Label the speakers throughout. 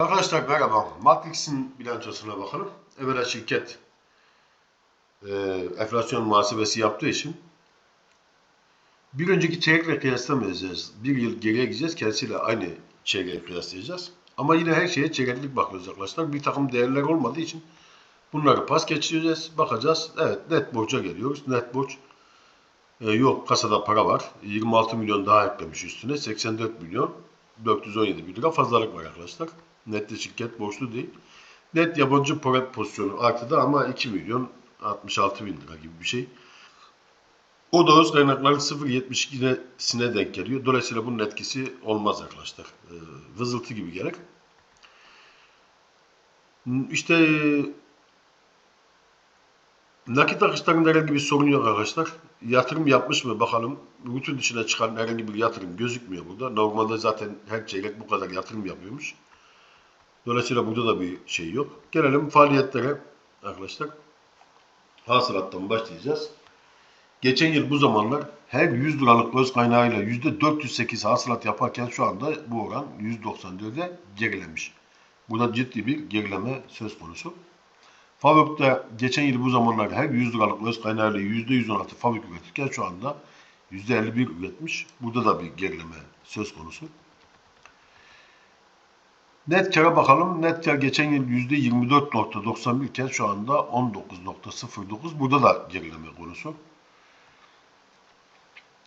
Speaker 1: Arkadaşlar merhaba. Matrix'in bilançosuna bakalım. Evvela şirket e, enflasyon muhasebesi yaptığı için bir önceki çeyrekle kıyaslamayacağız. Bir yıl geriye gideceğiz. Kendisiyle aynı çeyreği kıyaslayacağız. Ama yine her şeye çeyreklik bakıyoruz arkadaşlar. Bir takım değerler olmadığı için bunları pas geçireceğiz. Bakacağız. Evet net borca geliyoruz. Net borç e, yok kasada para var. 26 milyon daha eklemiş üstüne. 84 milyon 417 bin lira fazlalık var arkadaşlar. Nette şirket borçlu değil. Net yabancı para pozisyonu artıda ama 2 milyon 66 bin lira gibi bir şey. O da öz kaynakların 0.72'sine denk geliyor. Dolayısıyla bunun etkisi olmaz arkadaşlar. Ee, vızıltı gibi gelir. İşte nakit akışlarında herhangi bir sorun yok arkadaşlar. Yatırım yapmış mı bakalım. Bütün dışına çıkan herhangi bir yatırım gözükmüyor burada. Normalde zaten her çeyrek bu kadar yatırım yapıyormuş. Dolayısıyla burada da bir şey yok. Gelelim faaliyetlere arkadaşlar. Hasılattan başlayacağız. Geçen yıl bu zamanlar her 100 liralık öz kaynağıyla %408 hasılat yaparken şu anda bu oran 194'e gerilemiş. Burada ciddi bir gerileme söz konusu. Fabrikte geçen yıl bu zamanlar her 100 liralık öz kaynağıyla %116 fabrik üretirken şu anda %51 üretmiş. Burada da bir gerileme söz konusu. Net kara bakalım. Net kar geçen yıl %24.91 iken şu anda 19.09. Burada da gerileme konusu.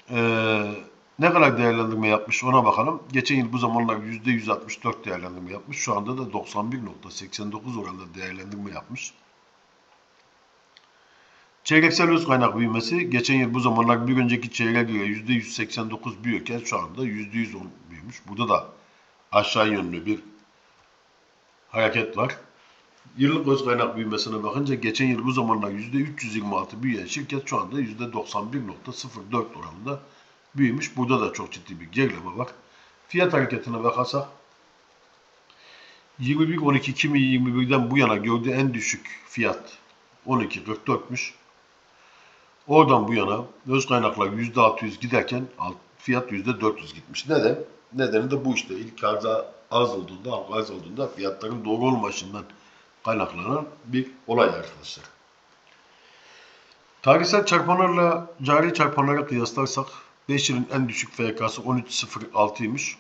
Speaker 1: Ee, ne kadar değerlendirme yapmış ona bakalım. Geçen yıl bu zamanlar %164 değerlendirme yapmış. Şu anda da 91.89 oranında değerlendirme yapmış. Çeyreksel öz kaynak büyümesi geçen yıl bu zamanlar bir önceki çeyreğe göre %189 büyürken şu anda %110 büyümüş. Burada da aşağı yönlü bir hareket var. Yıllık öz kaynak büyümesine bakınca geçen yıl bu zamanlar %326 büyüyen şirket şu anda %91.04 oranında büyümüş. Burada da çok ciddi bir gerileme var. Fiyat hareketine bakarsak 21-12-2021'den bu yana gördüğü en düşük fiyat 12.44'müş. Oradan bu yana öz kaynaklar %600 giderken fiyat %400 gitmiş. Neden? Nedeni de bu işte. İlk arıza az olduğunda, az olduğunda fiyatların doğru olmayışından kaynaklanan bir olay arkadaşlar. Tarihsel çarpanlarla cari çarpanlara kıyaslarsak 5 yılın en düşük FK'sı 13.06'ymış.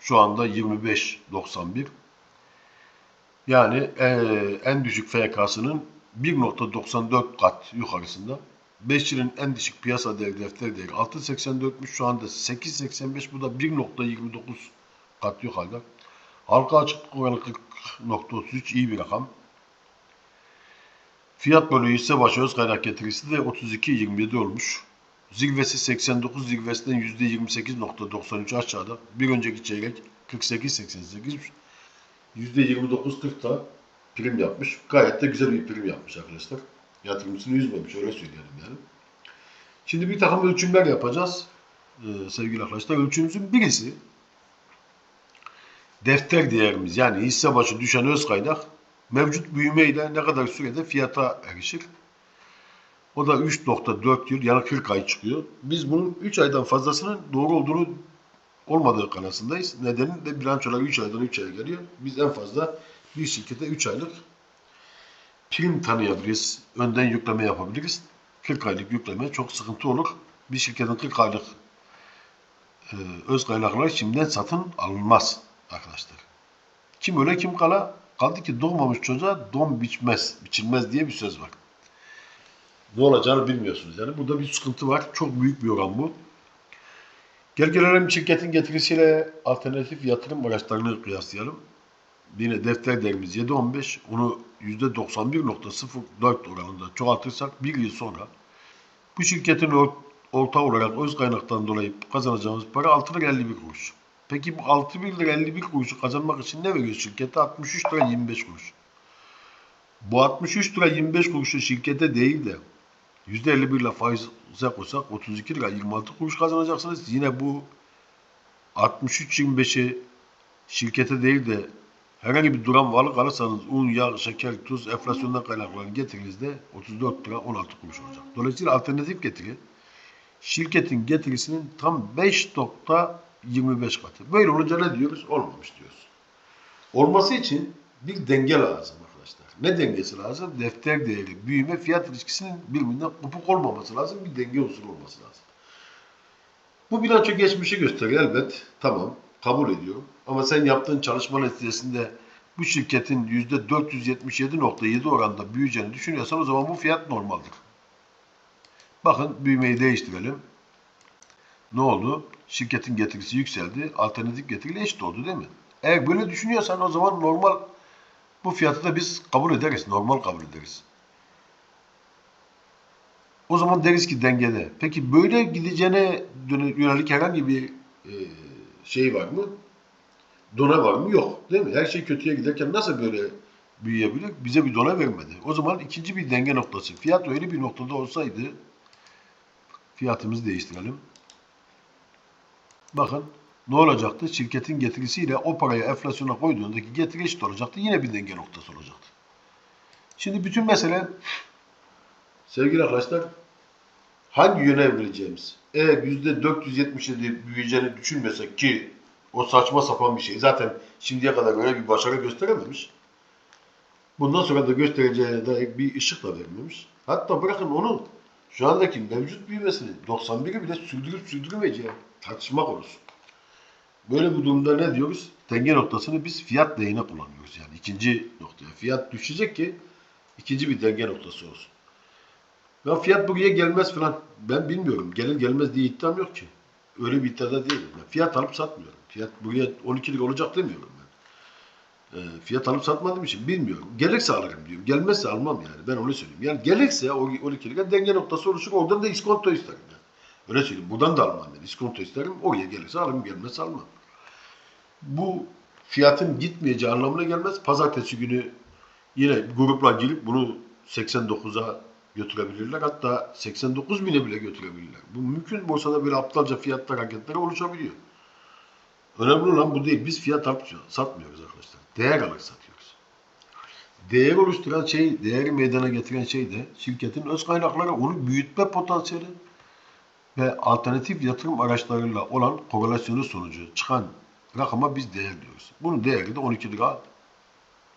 Speaker 1: Şu anda 25.91. Yani eee, en düşük FK'sının 1.94 kat yukarısında. 5 yılın en düşük piyasa değeri defter değeri 6.84'müş. Şu anda 8.85. Bu da 1.29 kat yukarıda. Halka açıklık oranı 40.33 iyi bir rakam. Fiyat bölü hisse başı öz kaynak getirisi de 32.27 olmuş. Zirvesi 89, zirvesinden %28.93 aşağıda. Bir önceki çeyrek 48.88, %29.40 da prim yapmış. Gayet de güzel bir prim yapmış arkadaşlar. Yatırımcısını üzmemiş öyle söyleyelim yani. Şimdi bir takım ölçümler yapacağız ee, sevgili arkadaşlar. Ölçümümüzün birisi defter değerimiz yani hisse başı düşen öz kaynak mevcut büyümeyle ne kadar sürede fiyata erişir. O da 3.4 yıl yani 40 ay çıkıyor. Biz bunun 3 aydan fazlasının doğru olduğunu olmadığı kanısındayız. Nedeni de bilançolar 3 aydan 3 aya geliyor. Biz en fazla bir şirkete 3 aylık prim tanıyabiliriz. Önden yükleme yapabiliriz. 40 aylık yükleme çok sıkıntı olur. Bir şirketin 40 aylık e, öz kaynakları şimdiden satın alınmaz arkadaşlar. Kim öyle kim kala kaldı ki doğmamış çocuğa don biçmez, biçilmez diye bir söz var. Ne olacağını bilmiyorsunuz yani. Burada bir sıkıntı var. Çok büyük bir oran bu. Gel gelelim şirketin getirisiyle alternatif yatırım araçlarını kıyaslayalım. Yine defter değerimiz 7.15. Onu %91.04 oranında çoğaltırsak bir yıl sonra bu şirketin or- orta olarak öz kaynaktan dolayı kazanacağımız para 6 lira 51 kuruş. Peki bu 6 lira 51 kuruşu kazanmak için ne veriyor şirkete? 63 lira 25 kuruş. Bu 63 lira 25 kuruşu şirkete değil de %51 ile faize koysak 32 lira 26 kuruş kazanacaksınız. Yine bu 63-25'i şirkete değil de herhangi bir duran varlık alırsanız un, yağ, şeker, tuz, enflasyondan kaynaklanan getirinizde 34 lira 16 kuruş olacak. Dolayısıyla alternatif getiri şirketin getirisinin tam 5.25 katı. Böyle olunca ne diyoruz? Olmamış diyoruz. olması için bir denge lazım arkadaşlar. Ne dengesi lazım? Defter değeri, büyüme, fiyat ilişkisinin birbirinden kopuk olmaması lazım. Bir denge unsuru olması lazım. Bu bilanço geçmişi gösteriyor elbet. Tamam. Kabul ediyorum. Ama sen yaptığın çalışma neticesinde bu şirketin %477.7 oranda büyüyeceğini düşünüyorsan o zaman bu fiyat normaldir. Bakın büyümeyi değiştirelim. Ne oldu? Şirketin getirisi yükseldi. Alternatif getiriyle eşit oldu değil mi? Eğer böyle düşünüyorsan o zaman normal bu fiyatı da biz kabul ederiz. Normal kabul ederiz. O zaman deriz ki dengede. Peki böyle gideceğine yönelik herhangi bir e, şey var mı? Dona var mı? Yok. Değil mi? Her şey kötüye giderken nasıl böyle büyüyebilir? Bize bir dona vermedi. O zaman ikinci bir denge noktası. Fiyat öyle bir noktada olsaydı fiyatımızı değiştirelim. Bakın ne olacaktı? Şirketin getirisiyle o parayı enflasyona koyduğundaki getiri eşit olacaktı. Yine bir denge noktası olacaktı. Şimdi bütün mesele sevgili arkadaşlar hangi yöne evrileceğimiz. Eğer %477 büyüyeceğini düşünmesek ki o saçma sapan bir şey. Zaten şimdiye kadar öyle bir başarı gösterememiş. Bundan sonra da göstereceğine dair bir ışık da vermemiş. Hatta bırakın onu şu andaki mevcut büyümesini 91'i bile sürdürüp sürdürmeyeceği tartışma konusu. Böyle bir durumda ne diyoruz? Denge noktasını biz fiyat lehine kullanıyoruz. Yani ikinci noktaya. Fiyat düşecek ki ikinci bir denge noktası olsun. Ya fiyat buraya gelmez falan. Ben bilmiyorum. Gelir gelmez diye iddiam yok ki. Öyle bir iddiada değilim. Ben fiyat alıp satmıyorum. Fiyat buraya 12 lira olacak demiyorum ben. Ee, fiyat alıp satmadığım için bilmiyorum. Gelirse alırım diyorum. Gelmezse almam yani. Ben onu söyleyeyim. Yani gelirse o 12 lira denge noktası oluşur. Oradan da iskonto isterim. Yani. Öyle söyleyeyim. Buradan da almam ben. İskonto isterim. Oraya gelirse alırım. Gelmezse almam. Bu fiyatın gitmeyeceği anlamına gelmez. Pazartesi günü yine grupla girip bunu 89'a götürebilirler. Hatta 89 bine bile götürebilirler. Bu mümkün borsada böyle aptalca fiyatlar hareketleri oluşabiliyor. Önemli olan bu değil. Biz fiyat satmıyoruz arkadaşlar. Değer alıp satıyoruz. Değer oluşturan şey, değeri meydana getiren şey de şirketin öz kaynakları, onu büyütme potansiyeli ve alternatif yatırım araçlarıyla olan korelasyonu sonucu çıkan rakama biz değer diyoruz. Bunun değeri de 12 lira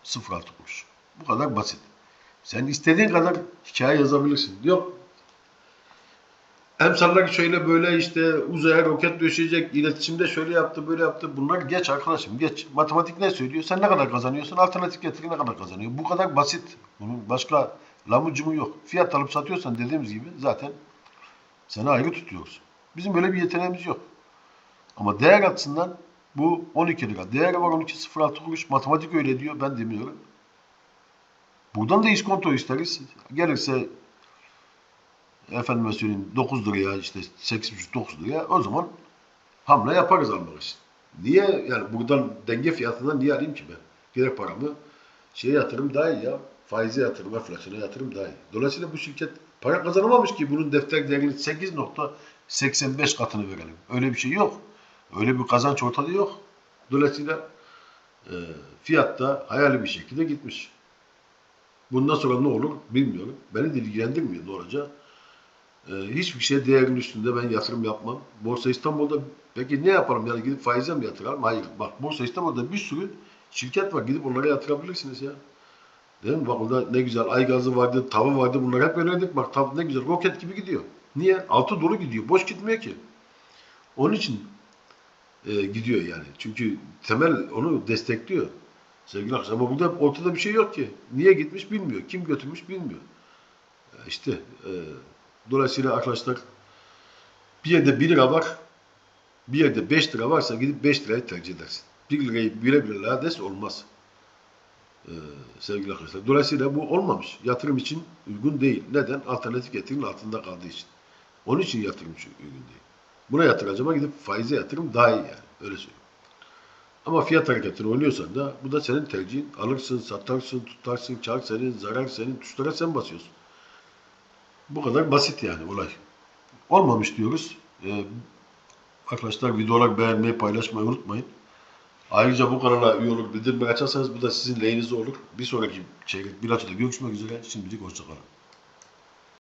Speaker 1: 0.6 kuruş. Bu kadar basit. Sen istediğin kadar hikaye yazabilirsin. Yok. Emsallar şöyle böyle işte uzaya roket döşeyecek, iletişimde şöyle yaptı, böyle yaptı. Bunlar geç arkadaşım, geç. Matematik ne söylüyor? Sen ne kadar kazanıyorsun? Alternatif getiri ne kadar kazanıyor? Bu kadar basit. Bunun başka lamucumu yok. Fiyat alıp satıyorsan dediğimiz gibi zaten seni ayrı tutuyoruz. Bizim böyle bir yeteneğimiz yok. Ama değer açısından bu 12 lira. Değeri var 12.06 kuruş. Matematik öyle diyor. Ben demiyorum. Buradan da iskonto isteriz. Gelirse efendime söyleyeyim 9 liraya işte 8,5-9 liraya o zaman hamle yaparız almak için. Niye yani buradan denge fiyatından niye alayım ki ben? Gider paramı şeye yatırım daha iyi ya. Faize yatırım, enflasyona yatırım daha iyi. Dolayısıyla bu şirket para kazanamamış ki bunun defter değerinin 8.85 katını verelim. Öyle bir şey yok. Öyle bir kazanç ortada yok. Dolayısıyla e, fiyat da hayali bir şekilde gitmiş. Bundan sonra ne olur bilmiyorum. Beni de ilgilendirmiyor ne olacak. Ee, hiçbir şey değerin üstünde ben yatırım yapmam. Borsa İstanbul'da peki ne yapalım yani gidip faize mi yatıralım? Hayır. Bak Borsa İstanbul'da bir sürü şirket var. Gidip onlara yatırabilirsiniz ya. Değil mi? Bak orada ne güzel ay gazı vardı, tavı vardı. Bunları hep önerdik. Bak tav ne güzel roket gibi gidiyor. Niye? Altı dolu gidiyor. Boş gitmiyor ki. Onun için e, gidiyor yani. Çünkü temel onu destekliyor. Sevgili arkadaşlar ama burada ortada bir şey yok ki. Niye gitmiş bilmiyor. Kim götürmüş bilmiyor. Ya İşte e, dolayısıyla arkadaşlar bir yerde 1 lira var bir yerde 5 lira varsa gidip 5 lirayı tercih edersin. 1 lirayı bire bire lades olmaz. Ee, sevgili arkadaşlar. Dolayısıyla bu olmamış. Yatırım için uygun değil. Neden? Alternatif getirinin altında kaldığı için. Onun için yatırım için uygun değil. Buna yatıracağıma gidip faize yatırım daha iyi yani. Öyle söyleyeyim. Ama fiyat hareketini oynuyorsan da bu da senin tercihin. Alırsın, satarsın, tutarsın, kar senin, zarar senin, tuşlara sen basıyorsun. Bu kadar basit yani olay. Olmamış diyoruz. Ee, arkadaşlar videolar beğenmeyi, paylaşmayı unutmayın. Ayrıca bu kanala üye olup bildirimleri açarsanız bu da sizin lehinize olur. Bir sonraki çeyrek bilançoda görüşmek üzere. Şimdilik hoşçakalın.